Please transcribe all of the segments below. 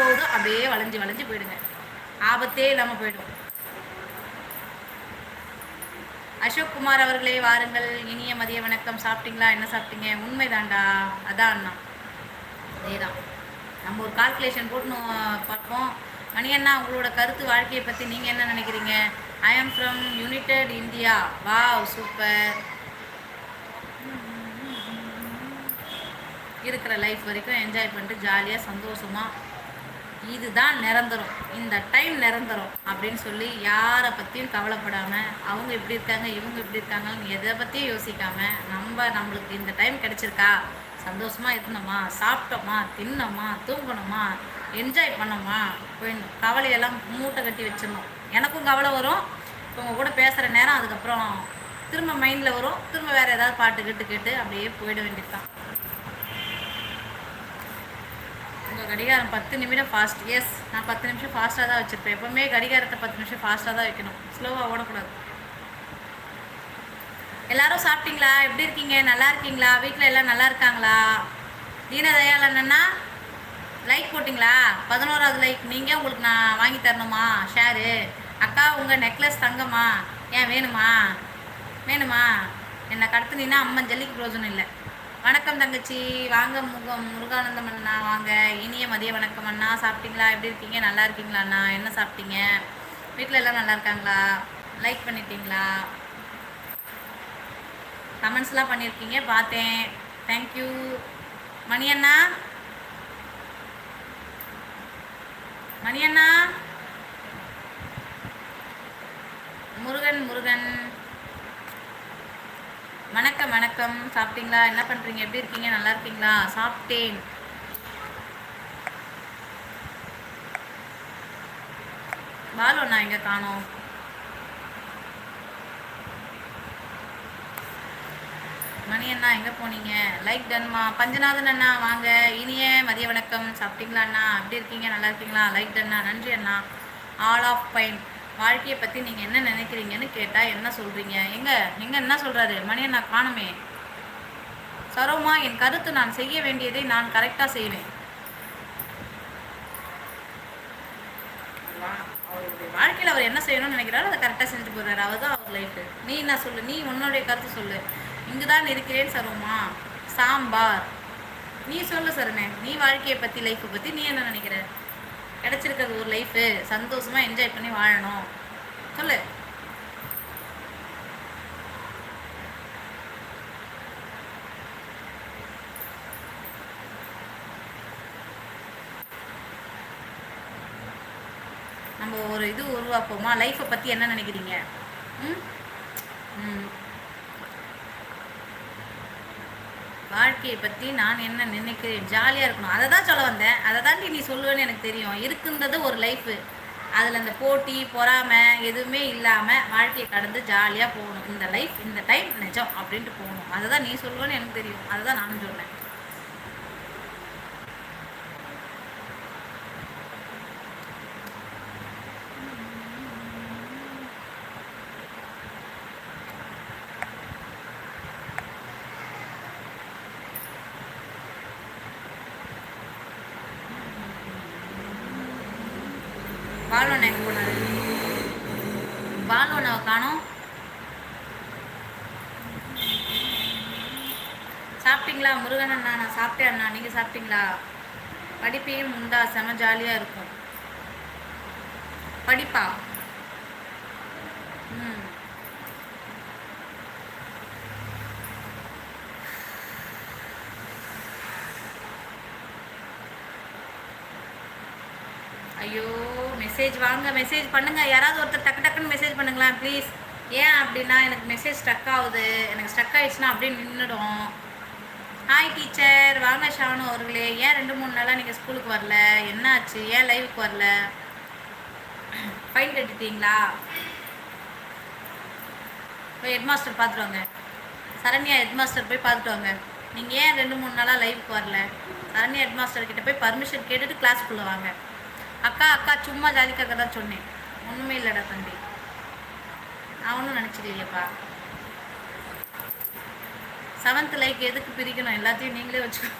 போகுதோ அப்படியே வளைஞ்சு வளைஞ்சு போயிடுங்க. ஆபத்தே இல்லாமல் போயிடும். அசோக் குமார் அவர்களே வாருங்கள். இனிய மதிய வணக்கம். சாப்பிட்டீங்களா? என்ன சாப்பிட்டீங்க? உண்மைதான்டா. அதான் அண்ணா. அதேதான். நம்ம ஒரு கால்குலேஷன் போட்டு பார்ப்போம். மணி அண்ணா உங்களோட கருத்து வாழ்க்கையை பற்றி நீங்கள் என்ன நினைக்கிறீங்க? I am from united India wow super இருக்கிற லைஃப் வரைக்கும் என்ஜாய் பண்ணிட்டு ஜாலியாக சந்தோஷமாக இதுதான் நிரந்தரம். இந்த டைம் நிரந்தரம் அப்படின்னு சொல்லி யாரை பற்றியும் கவலைப்படாமல் அவங்க எப்படி இருக்காங்க இவங்க எப்படி இருக்காங்கன்னு எதை பற்றியும் யோசிக்காமல் நம்ம நம்மளுக்கு இந்த டைம் கிடைச்சிருக்கா? சந்தோஷமாக இருந்தோமா? சாப்பிட்டோமா? தின்னோமா? தூங்கணுமா என்ஜாய் பண்ணோமா? போயிடணும் கவலையெல்லாம் மூட்டை கட்டி வச்சிடணும். எனக்கும் கவலை வரும். இவங்க கூட பேசுகிற நேரம் அதுக்கப்புறம் திரும்ப மைண்டில் வரும். திரும்ப வேறு ஏதாவது பாட்டு கேட்டு கேட்டு அப்படியே போயிட வேண்டியது தான் உங்கள் கடிகாரம் பத்து நிமிடம் ஃபாஸ்ட் எஸ் நான் பத்து நிமிஷம் ஃபாஸ்ட்டாக தான் வச்சுருப்பேன். எப்போவுமே கடிகாரத்தை பத்து நிமிஷம் ஃபாஸ்ட்டாக தான் வைக்கணும். ஸ்லோவாக ஓடக்கூடாது. எல்லாரும் சாப்பிட்டீங்களா? எப்படி இருக்கீங்க? நல்லா இருக்கீங்களா? வீட்டில் எல்லாம் நல்லா இருக்காங்களா? தீனதயால் என்னென்னா லைக் போட்டிங்களா? பதினோராவது லைக் நீங்கள் உங்களுக்கு நான் வாங்கி தரணுமா? ஷேரு அக்கா உங்கள் நெக்லஸ் தங்கம்மா? ஏன் வேணுமா? வேணுமா? என்னை கடத்துனீங்கன்னா அம்மன் ஜல்லிக்கு பிரோஜனம் இல்லை. வணக்கம் தங்கச்சி. வாங்க முகம் முருகானந்தம் அண்ணா வாங்க. இனிய மதிய வணக்கம் அண்ணா. சாப்பிட்டீங்களா? எப்படி இருக்கீங்க? நல்லா இருக்கீங்களா அண்ணா? என்ன சாப்பிட்டீங்க? வீட்டில் எல்லாம் நல்லா இருக்காங்களா? லைக் பண்ணிட்டீங்களா? கமெண்ட்ஸ்லாம் பண்ணியிருக்கீங்க பார்த்தேன். தேங்க்யூ மணி அண்ணா? மணி அண்ணா? முருகன் முருகன். வணக்கம் வணக்கம். சாப்பிட்டீங்களா? என்ன பண்ணுறீங்க எப்படி இருக்கீங்க? நல்லா இருக்கீங்களா? சாப்பிட்டேன். பாலு அண்ணா எங்கே காணோம்? மணி அண்ணா எங்கே போனீங்க? லைக் டன்மா. பஞ்சநாதன் அண்ணா வாங்க. இனிய மதிய வணக்கம். சாப்பிட்டீங்களா அண்ணா? எப்படி இருக்கீங்க? நல்லா இருக்கீங்களா? லைக் டன்னா நன்றி அண்ணா. All of pine. வாழ்க்கையை பற்றி நீங்கள் என்ன நினைக்கிறீங்கன்னு கேட்டால் என்ன சொல்கிறீங்க எங்க? எங்கே என்ன சொல்கிறாரு மணியை நான் காணுமே. சரோமா என் கருத்து நான் செய்ய வேண்டியதை நான் கரெக்டாக செய்வேன். அவருடைய வாழ்க்கையில் அவர் என்ன செய்யணும்னு நினைக்கிறாரோ அதை கரெக்டாக செஞ்சுட்டு போகிறாரு அவர் தான் அவர் லைஃபு நீ என்ன சொல்லு? நீ உன்னுடைய கருத்து சொல்லு. இங்கு தான் இருக்கிறேன் சரோமா. சாம்பார். நீ சொல்லு சரணே. நீ வாழ்க்கையை பற்றி லைஃப்பை பற்றி நீ என்ன நினைக்கிற? கிடைச்சிருக்கிறது ஒரு லைஃபு சந்தோஷமாக என்ஜாய் பண்ணி வாழணும். சொல்லு. நம்ம ஒரு இது உருவாக்குவோமா? லைஃப்பை பற்றி என்ன நினைக்கிறீங்க? ம்? ம். வாழ்க்கையை பற்றி நான் என்ன நினைக்கிறேன்? ஜாலியாக இருக்கணும். அதை தான் சொல்ல வந்தேன். அதை தாண்டி நீ சொல்லுவேன்னு எனக்கு தெரியும். இருக்குன்றது ஒரு லைஃபு அதில் இந்த போட்டி பொறாமை எதுவுமே இல்லாமல் வாழ்க்கையை கடந்து ஜாலியாக போகணும். இந்த லைஃப் இந்த டைம் நிஜம் அப்படின்ட்டு போகணும். அதை தான் நீ சொல்லுவேன்னு எனக்கு தெரியும். அதை தான் நானும் சொன்னேன் பாலோண்ணா எங்கே போனாரு? பாலோண்ணாவை காணோம். சாப்பிட்டீங்களா? முருகன் அண்ணா நான் சாப்பிட்டேன் அண்ணா. நீங்கள் சாப்பிட்டீங்களா? படிப்பையும் உண்டா? செம ஜாலியாக இருக்கும். படிப்பா? ம். ஐயோ. மெசேஜ் வாங்க மெசேஜ் பண்ணுங்கள் யாராவது ஒருத்தர் டக்கு டக்குன்னு மெசேஜ் பண்ணுங்களேன் ப்ளீஸ் ஏன் அப்படின்னா எனக்கு மெசேஜ் ஸ்டக் ஆகுது. எனக்கு ஸ்டக் ஆகிடுச்சுன்னா அப்படியே நின்றுடும் ஹாய் டீச்சர் வாங்க ஷானு அவர்களே. ஏன் ரெண்டு மூணு நாளாக நீங்கள் ஸ்கூலுக்கு வரல? என்னாச்சு? ஏன் லைவுக்கு வரல? ஃபைன் கட்டிட்டீங்களா? போய் ஹெட் மாஸ்டர் பார்த்துட்டு வாங்க. சரண்யா ஹெட்மாஸ்டர் போய் பார்த்துட்டு வாங்க. நீங்கள் ஏன் ரெண்டு மூணு நாளாக லைவுக்கு வரல? சரண்யா ஹெட்மாஸ்டர் கிட்டே போய் பர்மிஷன் கேட்டுட்டு கிளாஸ்க்குள்ளே வாங்க. அக்கா அக்கா சும்மா ஜாலிக்காக தான் சொன்னேன். ஒன்றுமே இல்லைடா தம்பி. நான் ஒன்றும் நினச்சிக்கலையப்பா செவன்த் லைக் எதுக்கு பிரிக்கணும்? எல்லாத்தையும் நீங்களே வச்சுக்கோ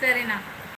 சரிண்ணா.